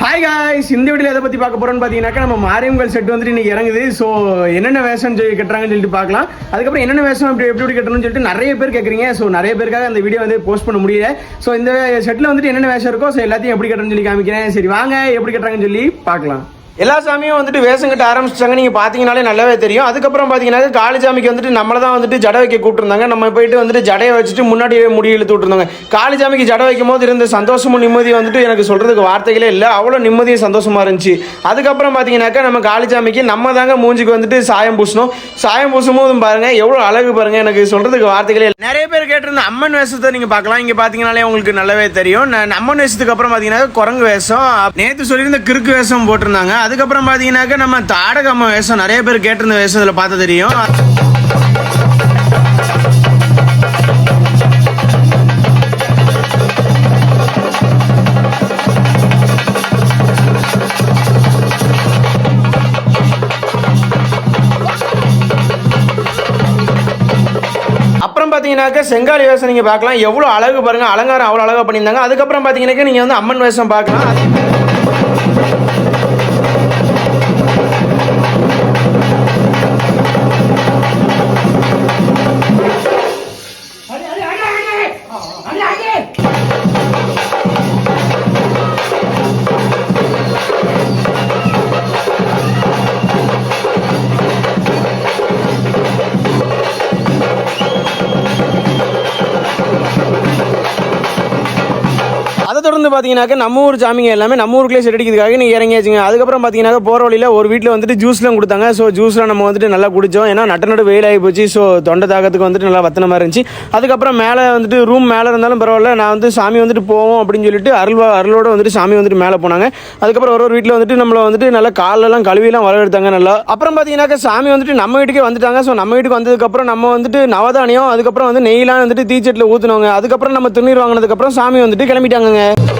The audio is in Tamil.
ஹாய் காய்ஸ் இந்த வீடியோ எதை பற்றி பார்க்க போகிறோம்னு பார்த்தீங்கன்னாக்கா நம்ம மாரியம்மன் செட் வந்துட்டு இன்னைக்கு இறங்குது. ஸோ என்னென்ன வேஷம் சொல்லி கட்டுறாங்கன்னு சொல்லிட்டு பார்க்கலாம். அதுக்கப்புறம் என்னென்ன வேஷம் இப்படி எப்படி எப்படி கட்டணும்னு சொல்லிட்டு நிறைய பேர் கேட்குறீங்க ஸோ நிறைய பேருக்காக அந்த வீடியோ வந்து போஸ்ட் பண்ண முடியல. ஸோ இந்த செட்டில் வந்துட்டு என்னென்ன வேஷம் இருக்கோ ஸோ எல்லாத்தையும் எப்படி கட்டணும்னு சொல்லி காமிக்கிறேன். சரி வாங்க எப்படி கட்டுறாங்கன்னு சொல்லி பார்க்கலாம். எல்லா சாமியும் வந்துட்டு வேஷம் கட்ட ஆரம்பிச்சிட்டாங்க. நீங்கள் பார்த்தீங்கனாலே நல்லாவே தெரியும். அதுக்கப்புறம் பார்த்தீங்கன்னா காளி சாமிக்கு வந்துட்டு நம்மளை தான் வந்துட்டு ஜடை வைக்க கூப்பிட்டுருந்தாங்க. நம்ம போயிட்டு வந்துட்டு ஜடையை வச்சுட்டு முன்னாடியே முடி இழுத்து விட்டுருந்தாங்க. காளி சாமிக்கு ஜடை வைக்கும் போது இருந்த சந்தோஷமும் நிம்மதியும் வந்துட்டு எனக்கு சொல்கிறதுக்கு வார்த்தைகளே இல்லை. அவ்வளோ நிம்மதியும் சந்தோஷமாக இருந்துச்சு. அதுக்கப்புறம் பார்த்தீங்கன்னாக்கா நம்ம காளி சாமிக்கு நம்ம தாங்க மூஞ்சிக்கு வந்துட்டு சாயம் பூசணும். சாயம் பூசும் போதும் பாருங்கள் எவ்வளோ அழகு பாருங்க. எனக்கு சொல்கிறதுக்கு வார்த்தைகளே இல்லை. நிறைய பேர் கேட்டிருந்த அம்மன் வேஷத்தை நீங்கள் பார்க்கலாம். இங்கே பார்த்தீங்கனாலே உங்களுக்கு நல்லாவே தெரியும். நான் அம்மன் வேஷத்துக்கு அப்புறம் பார்த்தீங்கன்னா குரங்கு வேஷம் நேற்று சொல்லியிருந்த கிறுக்கு வேஷம் போட்டிருந்தாங்க. அதுக்கப்புறம் பார்த்தீங்கன்னாக்க நம்ம தாடகம்ம வேஷம் நிறைய பேர் கேட்டிருந்த வேஷம் இதில் பார்த்து தெரியும். அப்புறம் செங்காலி வேஷம் நீங்கள் பார்க்கலாம். எவ்வளோ அழகு பாருங்க. அலங்காரம் அவ்வளோ அழகாக பண்ணியிருந்தாங்க. அதுக்கப்புறம் பார்த்தீங்கன்னாக்க நீங்கள் வந்து அம்மன் வேஷம் பார்க்கலாம். அதை தொடர்ந்து பார்த்தீங்கன்னாக்கா நம்ம ஊர் சாமிங்க எல்லாமே நம்ம ஊருக்குள்ளே செட் அடிக்கிறதுக்காக நீங்கள் இறங்கியாச்சுங்க. அதுக்கப்புறம் பார்த்தீங்கன்னா போகிற வழியில் ஒரு வீட்டில் வந்துட்டு ஜூஸ்லாம் கொடுத்தாங்க. ஸோ ஜூஸ்லாம் நம்ம வந்துட்டு நல்லா குடித்தோம் ஏன்னா நட்ட நடு வெயில் ஆகி போச்சு. ஸோ தொண்டை தாக்கத்துக்கு வந்துட்டு நல்லா வத்தன மாதிரி இருந்துச்சு. அதுக்கப்புறம் மேலே வந்துட்டு ரூம் மேலே இருந்தாலும் பரவாயில்ல. நான் வந்து சாமி வந்துட்டு போவோம் அப்படின்னு சொல்லிட்டு அருள்வா அருளோட வந்துட்டு சாமி வந்துட்டு மேலே போனாங்க. அதுக்கப்புறம் ஒரு ஒரு வீட்டில் வந்துட்டு நம்மளை வந்துட்டு நல்லா காலெல்லாம் கழுவிலாம் வரவெடுத்தாங்க நல்லா. அப்புறம் பார்த்தீங்கன்னாக்கா சாமி வந்துட்டு நம்ம வீட்டுக்கே வந்துட்டாங்க. ஸோ நம்ம வீட்டுக்கு வந்ததுக்கப்புறம் நம்ம வந்துட்டு நவதானியம் அதுக்கப்புறம் வந்து நெய்லாம் வந்துட்டு தீச்சட்டில் ஊற்றுனவங்க அதுக்கப்புறம் நம்ம துணி வாங்கினதுக்கப்புறம் சாமி வந்துட்டு கிளம்பிட்டாங்கங்க